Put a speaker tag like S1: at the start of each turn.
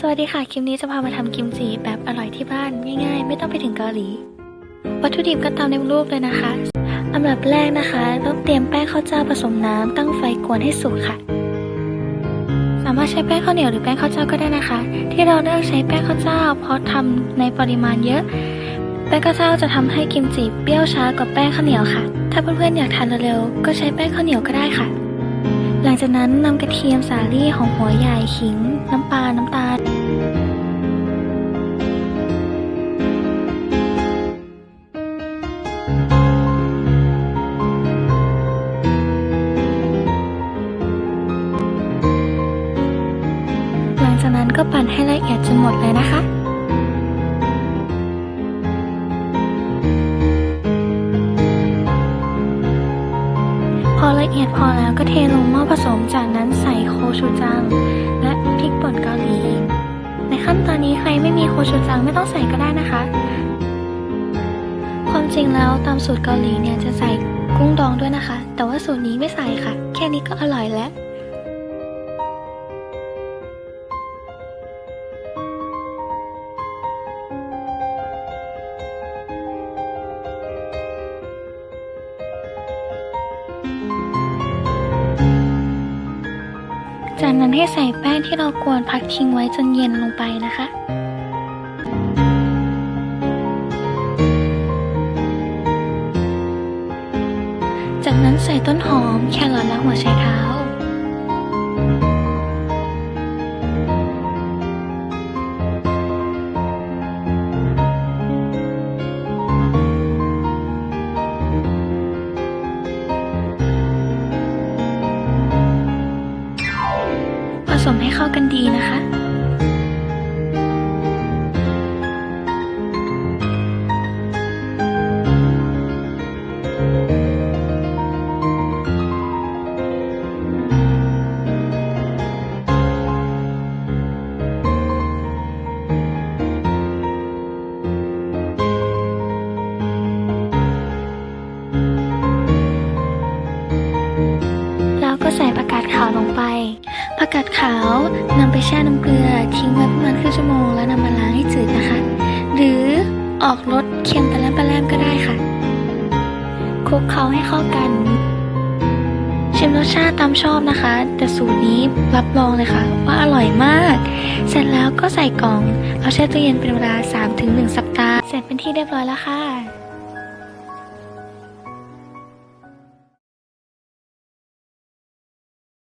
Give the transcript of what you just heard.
S1: สวัสดีค่ะ คลิปนี้จะพามาทำกิมจิแบบอร่อยที่บ้านง่ายๆ ไม่ต้องไปถึงเกาหลี วัตถุดิบก็ตามในรูปเลยนะคะ อันดับแรกนะคะ ต้องเตรียมแป้งข้าวเจ้าผสมน้ำตั้งไฟกวนให้สุกค่ะ สามารถใช้แป้งข้าวเหนียวหรือแป้งข้าวเจ้าก็ได้นะคะ ที่เราเลือกใช้แป้งข้าวเจ้า เพราะทำในปริมาณเยอะ แป้งข้าวเจ้าจะทำให้กิมจิเปรี้ยวช้ากว่าแป้งข้าวเหนียวค่ะ ถ้าเพื่อนๆอยากทานเร็วๆก็ใช้แป้งข้าวเหนียวก็ได้ค่ะ หลังจากนั้นนำกระเทียมสาลี่หอมหัวใหญ่ขิง น้ำปลา น้ำตาลหลังจากนั้นก็ปั่นให้ละเอียดจนหมดเลยนะคะ ละเอียดพอแล้วก็เทลงหม้อผสม จากนั้นใส่โคชูจัง และพริกป่นเกาหลี ในขั้นตอนนี้ใครไม่มีโคชูจังไม่ต้องใส่ก็ได้นะคะ ความจริงแล้วตามสูตรเกาหลีเนี่ยจะใส่กุ้งดองด้วยนะคะ แต่ว่าสูตรนี้ไม่ใส่ค่ะ แค่นี้ก็อร่อยแล้ว จากนั้นให้ใส่แป้งที่เรากวนพักทิ้งไว้จนเย็นลงไปนะคะจากนั้นใส่ต้นหอม แครอทและหัวไชเท้า สมให้เข้ากันดีนะคะ ผักกาดขาวนำไปแช่น้ำเกลือ ทิ้งไว้ประมาณครึ่งชั่วโมงแล้วนำมาล้างให้จืดนะคะ หรือออกรสเค็มปลาแรมปลาแรมก็ได้ค่ะคลุกเคล้าให้เข้ากัน ชิมรสชาติตามชอบนะคะ แต่สูตรนี้รับรองเลยค่ะ ว่าอร่อยมาก เสร็จแล้วก็ใส่กล่อง เอาแช่ตู้เย็นเป็นเวลา 3-1 สัปดาห์ เสร็จเป็นที่เรียบร้อยแล้วค่ะ